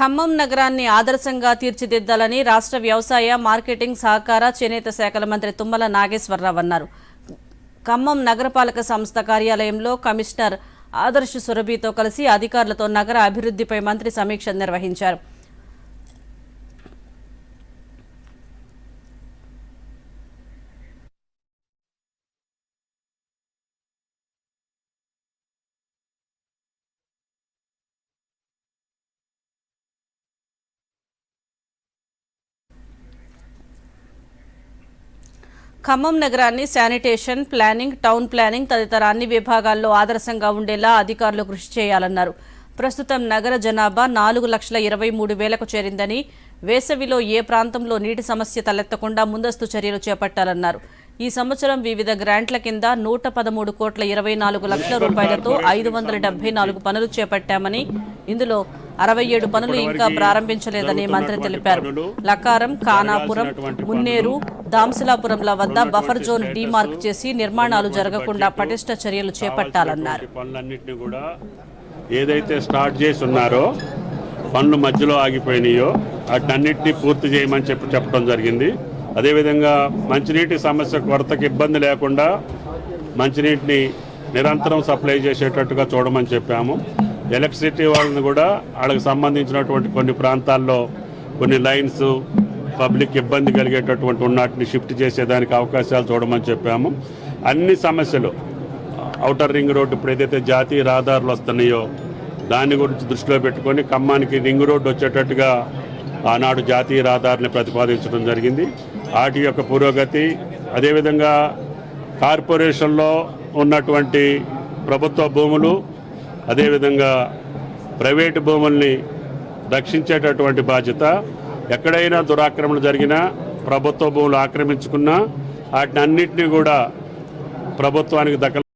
ఖమ్మం నగరాన్ని ఆదర్శంగా తీర్చిదిద్దాలని రాష్ట్ర వ్యవసాయ మార్కెటింగ్ సహకార చేనేత శాఖల మంత్రి తుమ్మల నాగేశ్వరరావు అన్నారు. ఖమ్మం నగరపాలక సంస్థ కార్యాలయంలో కమిషనర్ ఆదర్శ సురభితో కలిసి అధికారులతో నగర అభివృద్ధిపై మంత్రి సమీక్ష నిర్వహించారు. ఖమ్మం నగరాన్ని శానిటేషన్ ప్లానింగ్ టౌన్ ప్లానింగ్ తదితర అన్ని విభాగాల్లో ఆదర్శంగా ఉండేలా అధికారులు కృషి చేయాలన్నారు. ప్రస్తుతం నగర జనాభా నాలుగు లక్షల ఇరవై మూడు వేలకు చేరిందని వేసవిలో ఏ ప్రాంతంలో నీటి సమస్య తలెత్తకుండా ముందస్తు చర్యలు చేపట్టాలన్నారు. ఈ సంవత్సరం వివిధ గ్రాంట్ల కింద నూట పదమూడు కోట్ల ఇరవై నాలుగు లక్షల రూపాయలతో ఐదు వందల డెబ్బై నాలుగు పనులు చేపట్టామని ఇందులో అరవై ఏడు పనులు ఇంకా ప్రారంభించలేదని మంత్రి తెలిపారు. లకారం కానాపురం మున్నేరు దాంసలాపురంల వద్ద బఫర్ జోన్ డీమార్క్ చేసి నిర్మాణాలు జరగకుండా పటిష్ట చర్యలు చేపట్టాలన్నారు. పనులన్నింటినీ కూడా ఏదైతే స్టార్ట్ చేసి ఉన్నారో పనులు మధ్యలో ఆగిపోయినాయో వాటినన్నింటినీ పూర్తి చేయమని చెప్పి చెప్పడం జరిగింది. అదేవిధంగా మంచినీటి సమస్య కొరతకి ఇబ్బంది లేకుండా మంచినీటిని నిరంతరం సప్లై చేసేటట్టుగా చూడమని చెప్పాము. ఎలక్ట్రిసిటీ వాళ్ళని కూడా వాళ్ళకి సంబంధించినటువంటి కొన్ని ప్రాంతాల్లో కొన్ని లైన్స్ పబ్లిక్ ఇబ్బంది కలిగేటటువంటి ఉన్నటిని షిఫ్ట్ చేసేదానికి అవకాశాలు చూడమని చెప్పాము. అన్ని సమస్యలు ఔటర్ రింగ్ రోడ్డు ఇప్పుడు ఏదైతే జాతీయ రహదారులు వస్తున్నాయో దాని గురించి దృష్టిలో పెట్టుకొని ఖమ్మానికి రింగ్ రోడ్డు వచ్చేటట్టుగా ఆనాడు జాతీయ రహదారిని ప్రతిపాదించడం జరిగింది. వాటి యొక్క పురోగతి అదేవిధంగా కార్పొరేషన్లో ఉన్నటువంటి ప్రభుత్వ భూములు అదేవిధంగా ప్రైవేటు భూముల్ని రక్షించేటటువంటి బాధ్యత ఎక్కడైనా దురాక్రమణ జరిగినా ప్రభుత్వ భూములు ఆక్రమించుకున్నా వాటిని అన్నింటినీ కూడా ప్రభుత్వానికి దక్క